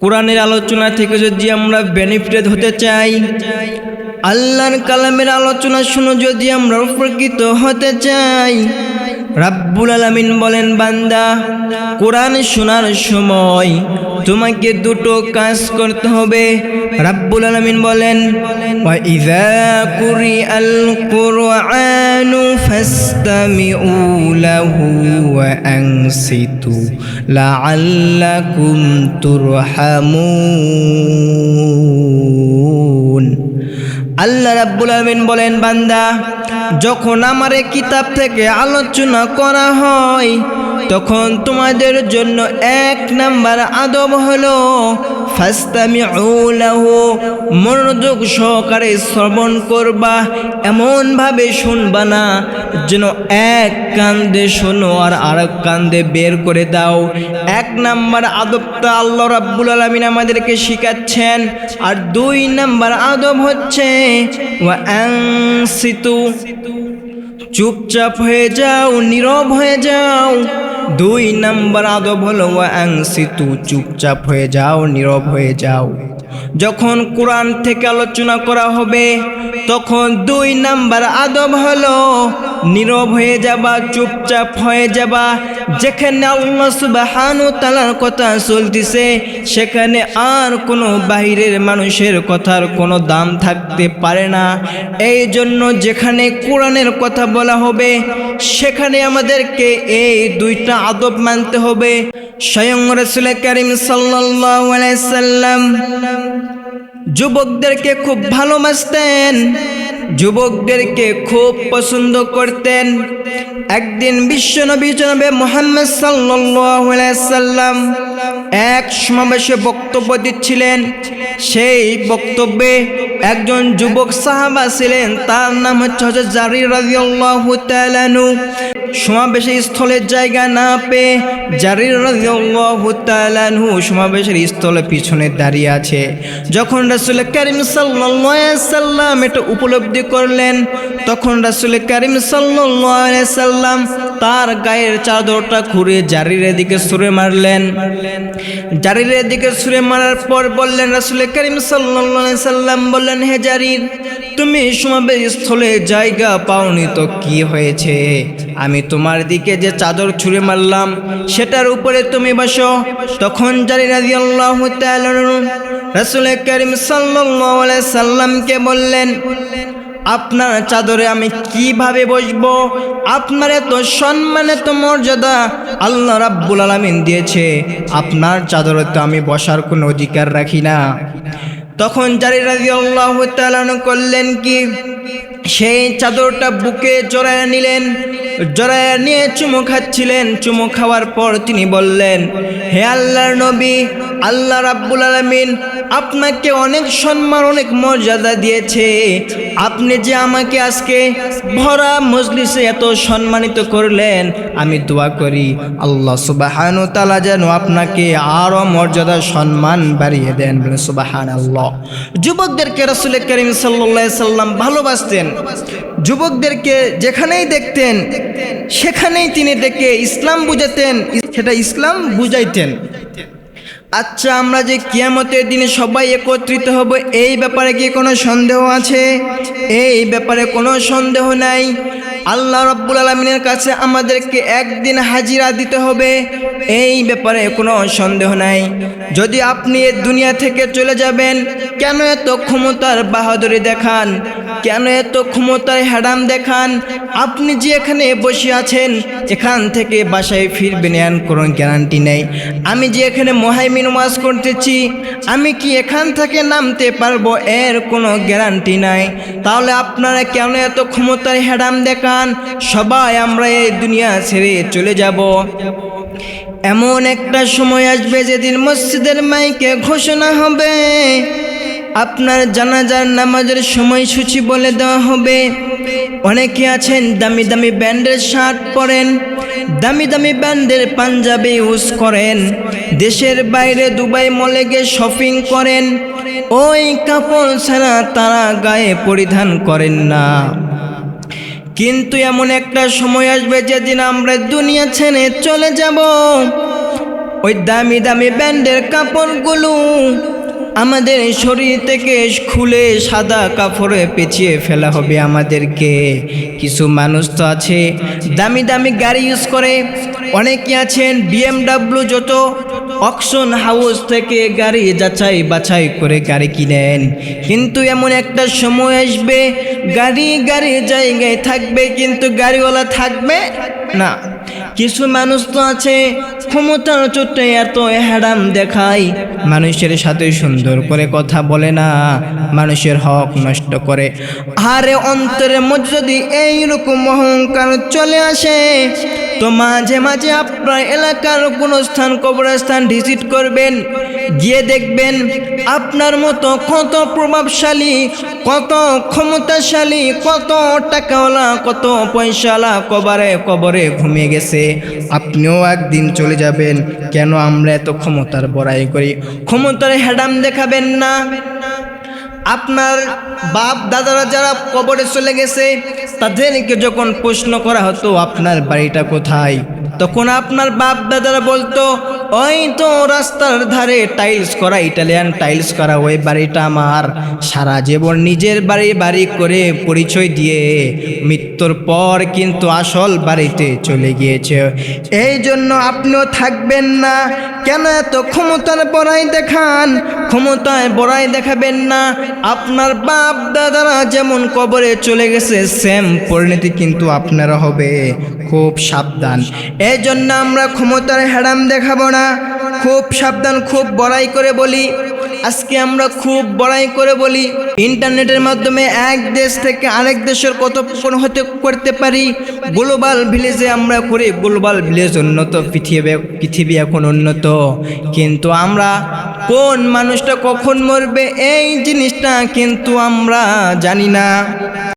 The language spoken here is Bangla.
কোরআনের আলোচনা থেকে যদি আমরা বেনিফিটেড হতে চাই, আল্লাহর কালামের আলোচনা শুনে যদি আমরা উপকৃত হতে চাই রাব্বুল আলামিন বলেন, বান্দা, কোরআন শোনার সময় তোমাকে দুটো কাজ করতে হবে। রাব্বুল আলামিন বলেন লাআল্লাকুম তুরহামুন। আল্লাহ রাব্বুল আলমিন বলেন, বান্দা, যখন আমার কিতাব থেকে আলোচনা করা হয়, তখন তোমাদের জন্য এক নাম্বার আদব হলো মনোযোগ সহকারে শ্রবণ করবা, এমনভাবে শুনবা না, যেন এক কান্দে শোনো আর আরেক কান্দে বের করে দাও। এক নাম্বার আদবটা আল্লাহ রাব্বুল আলামিন আমাদেরকে শিখাচ্ছেন, আর দুই নাম্বার আদব হচ্ছে চুপচাপ হয়ে যাও, নীরব হয়ে যাও। দুই নাম্বার আদব হলো ওয়া আংসিতু চুপচাপ হয়ে যাও নীরব হয়ে যাও। যখন কোরআন থেকে আলোচনা করা হবে, তখন দুই নাম্বার আদব হলো, নীরব হয়ে যাবা, চুপচাপ হয়ে যাবা। যেখানে আল্লাহ সুবহানু তালার কথা চলতেছে, সেখানে আর কোনো বাহিরের মানুষের কথার কোনো দাম থাকতে পারে না। এই জন্য যেখানে কোরআনের কথা বলা হবে, সেখানে আমাদেরকে এই দুইটা আদব মানতে হবে। স্বয়ং রসুল করিম সাল্লাম যুবকদেরকে খুব ভালোবাসতেন, যুবকদেরকে খুব পছন্দ করতেন। একদিন বিশ্বনবী জনাবে মোহাম্মদ সাল্লাম এক সমাবেশে বক্তব্য দিচ্ছিলেন। সেই বক্তব্যে একজন যুবক সাহাবা ছিলেন, তার নাম হচ্ছে হজরত জারি রাজিউল্লাহু সমাবেশের স্থলের জায়গা না পেয়ে জারির রাজিউল্লাহু সমাবেশের স্থলে পিছনে দাঁড়িয়ে আছে। যখন রাসূল করিম সাল্লাম এটা উপলব্ধি করলেন, তখন রাসূল করিম সাল্লাম তার গায়ের চাদরটা খুঁড়ে জারির দিকে ছুঁড়ে মারলেন। জারির দিকে ছুঁড়ে মারার পর বললেন, রাসূল করিম সাল্লাম বললেন, হে জারির, তুমি সমাবেশ স্থলে জায়গা পাওনি তো কি হয়েছে? আমি তোমার দিকে যে চাদর ছুঁড়ে মারলাম, সেটার উপরে তুমি বসো। তখন জারি রাজি আল্লাহ রাসুল করিম সাল্লাহ সাল্লামকে বললেন, আপনার চাদরে আমি কীভাবে বসবো? আপনার এত সম্মান, এত মর্যাদা আল্লাহ রাব্বুল আলামিন দিয়েছে। আপনার চাদরে তো আমি বসার কোনো অধিকার রাখি না। তখন জারি রাজি আল্লাহ করলেন কি? সেই চাদরটা বুকে জড়ায় নিলেন, জড়ায় নিয়ে চুমু খাচ্ছিলেন। চুমু খাওয়ার পর তিনি বললেন, হে আল্লাহর নবী, আল্লাহ রাব্বুল আলমিন আপনাকে অনেক সম্মান, অনেক মর্যাদা দিয়েছে। আপনি যে আমাকে আজকে ভরা মজলিসে এত সম্মানিত করলেন, আমি দোয়া করি, আল্লাহ সুবাহানু তালা যেন আপনাকে আরও মর্যাদা, সম্মান বাড়িয়ে দেন। বলে সুবাহান আল্লাহ যুবকদেরকে রসুল করিম সাল্লা সাল্লাম ভালোবাসতেন। যুবকদেরকে যেখানেই দেখতেন, সেখানেই তিনি দেখে ইসলাম বুঝাতেন, সেটা ইসলাম বুঝাইতেন। আচ্ছা আমরা যে কিয়ামতের দিনে সবাই একত্রিত হব, এই ব্যাপারে কি কোনো সন্দেহ আছে? এই ব্যাপারে কোনো সন্দেহ নাই। আল্লাহ রব্বুল আলমিনের কাছে আমাদেরকে একদিন হাজিরা দিতে হবে। এই ব্যাপারে কোনো সন্দেহ নাই। যদি আপনি এ দুনিয়া থেকে চলে যাবেন, কেন এত ক্ষমতার বাহাদুরি দেখান? কেন এত ক্ষমতার হ্যাডাম দেখান? আপনি যে এখানে বসে আছেন, এখান থেকে বাসায় ফিরবেন এর কোনো গ্যারান্টি নেই। আমি যে এখানে মহাইমিন ওয়াজ করতেছি, আমি কি এখান থেকে নামতে পারব এর কোনো গ্যারান্টি নাই। তাহলে আপনারা কেন এত ক্ষমতার হ্যাডাম দেখান? সবাই আমরা এই দুনিয়া ছেড়ে চলে যাব। এমন একটা সময় আসবে যেদিন মসজিদের মাইকে ঘোষণা হবে। আপনার জানাজার নামাজের সময়সূচি বলে দেওয়া হবে। অনেকে আছেন দামি দামি ব্যান্ডের শার্ট পরেন, দামি দামি ব্যান্ডের পাঞ্জাবি ইউজ করেন, দেশের বাইরে দুবাই মলে গিয়ে শপিং করেন, ওই কাপড় ছাড়া তারা গায়ে পরিধান করেন না। কিন্তু এমন একটা সময় আসবে যেদিন আমরা দুনিয়া ছেড়ে চলে যাব। ওই দামি দামি ব্যান্ডের কাপড়গুলো আমাদের শরীর থেকে খুলে সাদা কাপড়ে পেঁচিয়ে ফেলা হবে আমাদেরকে। কিছু মানুষ তো আছে, দামি দামি গাড়ি ইউজ করে। অনেকে আছেন বিএমডাব্লিউ যত অকশন হাউস থেকে গাড়ি যাচাই বাছাই করে গাড়ি কিনেন। কিন্তু এমন একটা সময় আসবে, গাড়ি গাড়ি জায়গায় থাকবে, কিন্তু গাড়িওয়ালা থাকবে না। কিছু মানুষ তো আছে, ক্ষমতার চোটে এত হ্যাডাম দেখায়। মানুষের সাথে সুন্দর করে কথা বলে না, মানুষের হক নষ্ট করে। আরে অন্তরের মধ্যে যদি এইরকম অহংকার চলে আসে তো মাঝে মাঝে আপনার এলাকার কোনো স্থান, কবরস্থান ভিজিট করবেন, গিয়ে দেখবেন আপনার মতো কত প্রভাবশালী, কত ক্ষমতাশালী, কত টাকাওয়ালা, কত পয়সাওয়ালা কবরে কবরে ঘুমিয়ে গেছে। আপনিও একদিন চলে যাবেন। কেন আমরা এত ক্ষমতার বড়াই করি? ক্ষমতার হ্যাডাম দেখাবেন না। আপনার বাপ, দাদারা যারা কবরে চলে গেছে, তাদেরকে যখন প্রশ্ন করা হতো, আপনার বাড়িটা কোথায়? তখন আপনার বাপ, দাদারা বলতো, ওই তো রাস্তার ধারে টাইলস করা ইটালিয়ান টাইলস করা, ওই বাড়িটা আমার। সারা জীবন নিজের বাড়ি বাড়ি করে পরিচয় দিয়ে মৃত্যুর পর কিন্তু আসল বাড়িতে চলে গিয়েছে। এই জন্য আপনিও থাকবেন না। কেন এত ক্ষমতার পরাই দেখান? ক্ষমতায় বড়াই দেখাবেন না। আপনার বাপ দাদারা যেমন কবরে চলে গেছে, সেম পরিণতি কিন্তু আপনারা হবে। খুব সাবধান। এই জন্য আমরা ক্ষমতার হ্যাডাম দেখাবো না। খুব সাবধান, খুব বড়াই করে বলি। আজকে আমরা খুব বড়াই করে বলি। ইন্টারনেটের মাধ্যমে এক দেশ থেকে আরেক দেশের কথোপকথন হতে করতে পারি। গ্লোবাল ভিলেজে আমরা করি। গ্লোবাল ভিলেজ উন্নত, পৃথিবী পৃথিবী এখন উন্নত। কিন্তু আমরা কোন মানুষটা কখন মরবে? এই জিনিসটা কিন্তু আমরা জানি না।